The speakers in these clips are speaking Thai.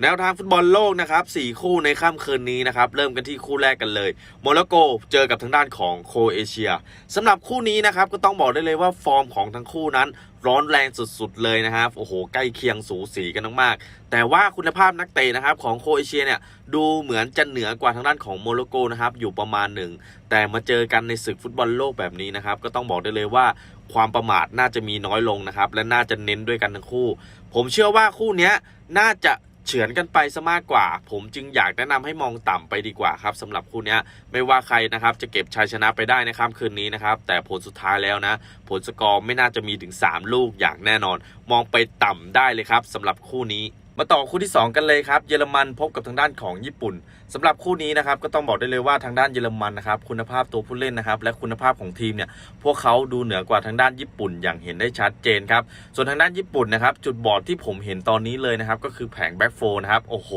แนวทางฟุตบอลโลกนะครับสี่คู่ในค่ำคืนนี้นะครับ เริ่มกันที่คู่แรกกันเลย โมร็อกโกเจอกับทางด้านของโคเอเชียสำหรับคู่นี้นะครับก็ต้องบอกได้เลยว่าฟอร์มของทั้งคู่นั้น ร้อนแรงสุดๆเลยนะครับโอ้โหใกล้เคียงสูสีกันมากๆแต่ว่าคุณภาพนักเตะนะครับของโคเอเชียเนี่ยดูเหมือนจะเหนือกว่าทางด้านของโมร็อกโกนะครับอยู่ประมาณหนึ่งแต่มาเจอกันในศึกฟุตบอลโลกแบบนี้นะครับก็ต้องบอกได้เลยว่าความประมาทน่าจะมีน้อยลงนะครับและน่าจะเน้นด้วยกันทั้งคู่ ผมเชื่อว่าคู่นี้น่าจะ เฉือนกันไปซะมากกว่า ผมจึงอยากแนะนำให้มองต่ำไปดีกว่าครับสำหรับคู่นี้ไม่ว่าใครนะครับจะเก็บชัยชนะไปได้ในค่ำคืนนี้นะครับแต่ผลสุดท้ายแล้วนะ ผลสกอร์ไม่น่าจะมีถึง 3 ลูกอย่างแน่นอน มองไปต่ำได้เลยครับสำหรับคู่นี้ มาต่อคู่ที่ 2 กันเลยครับ เยอรมันพบกับทางด้านของญี่ปุ่นสำหรับคู่นี้นะครับก็ต้องบอกได้เลยว่าทางด้านเยอรมันนะครับคุณภาพตัวผู้เล่นนะครับและคุณภาพของทีมเนี่ยพวกเขาดูเหนือกว่าทางด้านญี่ปุ่นอย่างเห็นได้ชัดเจนครับส่วนทางด้านญี่ปุ่นนะครับจุดบอดที่ผมเห็นตอนนี้เลยนะครับก็คือแผงแบ็กโฟนะครับโอ้โห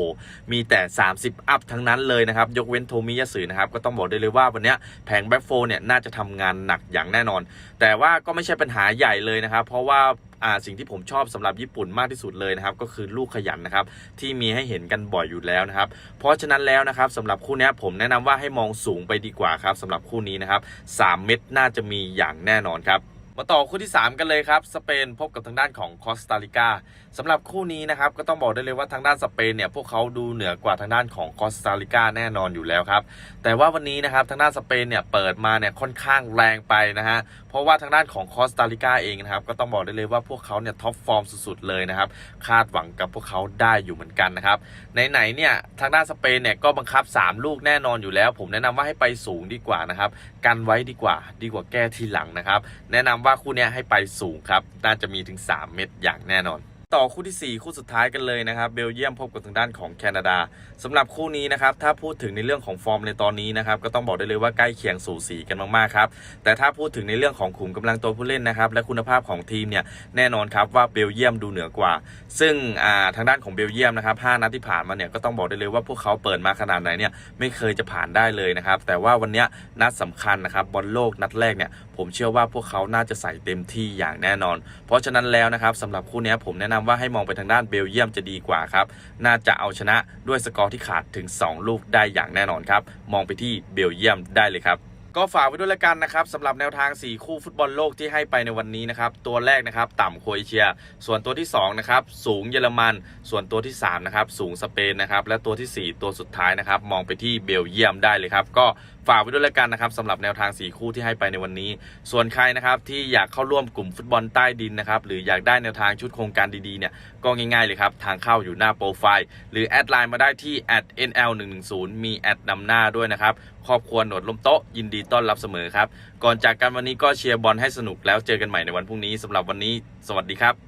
มีแต่ 30 อัพทั้งนั้นเลยนะครับยกเว้นโทมิยาสึนะครับก็ต้องบอกได้เลยว่าวันนี้แผงแบ็กโฟเนี่ยน่าจะทำงานหนักอย่างแน่นอน แต่ว่าก็ไม่ใช่ปัญหาใหญ่เลยนะครับเพราะว่า สิ่งที่ผมชอบสำหรับญี่ปุ่นมากที่สุดเลยนะครับก็คือลูกขยันนะครับที่มีให้เห็นกันบ่อยอยู่แล้วนะครับเพราะฉะนั้นแล้วนะครับสำหรับคู่นี้ผมแนะนำว่าให้มองสูงไปดีกว่าครับสำหรับคู่นี้นะครับ3เม็ดน่าจะมีอย่างแน่นอนครับมาต่อคู่ที่ 3 กันเลยครับ สเปนพบกับทางด้านของคอสตาริกาสำหรับคู่นี้นะครับก็ต้องบอกได้เลยว่าทางด้านสเปนเนี่ยพวกเขาดูเหนือกว่าทางด้านของคอสตาริกาแน่นอนอยู่แล้วครับ แต่ว่าวันนี้นะครับทางด้านสเปนเนี่ยเปิดมาเนี่ยค่อนข้างแรงไปนะฮะ ราะว่าทางด้านของคอสตาริกาเองนะครับ ก็ต้องบอกได้เลยว่าพวกเขาเนี่ยท็อปฟอร์มสุดๆเลยนะครับ คาดหวังกับพวกเขาได้อยู่เหมือนกันนะครับไหนๆเนี่ยทางด้านสเปนเนี่ยก็บังคับ 3 ลูกแน่นอนอยู่แล้ว ผมแนะนำว่าให้ไปสูงดีกว่านะครับกันไว้ดีกว่าดีกว่าแก้ทีหลังนะครับ แนะนำว่าคู่เนี้ยให้ไปสูงครับน่าจะมีถึง 3 เม็ดอย่างแน่นอน ต่อคู่ที่ 4 คู่สุดท้ายกันเลยนะครับเบลเยียมพบกับทางด้านของแคนาดาสำหรับคู่นี้นะครับถ้าพูดถึงในเรื่องของฟอร์มในตอนนี้นะครับก็ต้องบอกได้เลยว่าใกล้เคียงสูสีกันมากๆครับแต่ถ้าพูดถึงในเรื่องของขุมกำลังตัวผู้เล่นนะครับและคุณภาพของทีมเนี่ยแน่นอนครับว่าเบลเยียมดูเหนือกว่า ซึ่งทางด้านของเบลเยียมนะครับ5นัดที่ผ่านมาเนี่ยก็ต้องบอกได้เลยว่าพวกเขาเปิดมาขนาดไหนเนี่ยไม่เคยจะผ่านได้เลยนะครับแต่ว่าวันนี้นัดสำคัญนะครับบอลโลกนัดแรกเนี่ยผมเชื่อว่าพวกเขาน่าจะใส่เต็มที่อย่างแน่นอน เพราะฉะนั้นแล้วนะครับสำหรับคู่นี้ผมแนะนำว่าให้มองไปทางด้านเบลเยียมจะดีกว่าครับ น่าจะเอาชนะด้วยสกอร์ที่ขาดถึง 2 ลูกได้อย่างแน่นอนครับ มองไปที่เบลเยียมได้เลยครับก็ฝากไว้ด้วยละกันนะครับสำหรับแนวทาง 4 คู่ฟุตบอลโลกที่ให้ไปในวันนี้นะครับ ตัวแรกนะครับต่ำโครเอเชีย ส่วนตัวที่2นะครับสูงเยอรมัน ส่วนตัวที่3นะครับสูงสเปนนะครับและตัวทีสี่4 ตัวสุดท้ายนะครับ มองไปที่เบลเยียมได้เลยครับ ก็ ฝากไว้ด้วยละกันนะครับสำหรับแนวทาง 4 คู่ที่ให้ไปในวันนี้ ส่วนใครนะครับที่อยากเข้าร่วมกลุ่มฟุตบอลใต้ดินนะครับหรืออยากได้แนวทางชุดโครงการดีๆเนี่ยก็ง่ายๆเลยครับทางเข้าอยู่หน้าโปรไฟล์หรือแอดไลน์มาได้ที่ @nl110 มีแอดนำหน้าด้วยนะครับครอบครัวหนวดลมโต๊ะยินดีต้อนรับเสมอครับก่อนจากกันวันนี้ก็เชียร์บอลให้สนุกแล้วเจอกันใหม่ในวันพรุ่งนี้สำหรับวันนี้ สวัสดีครับ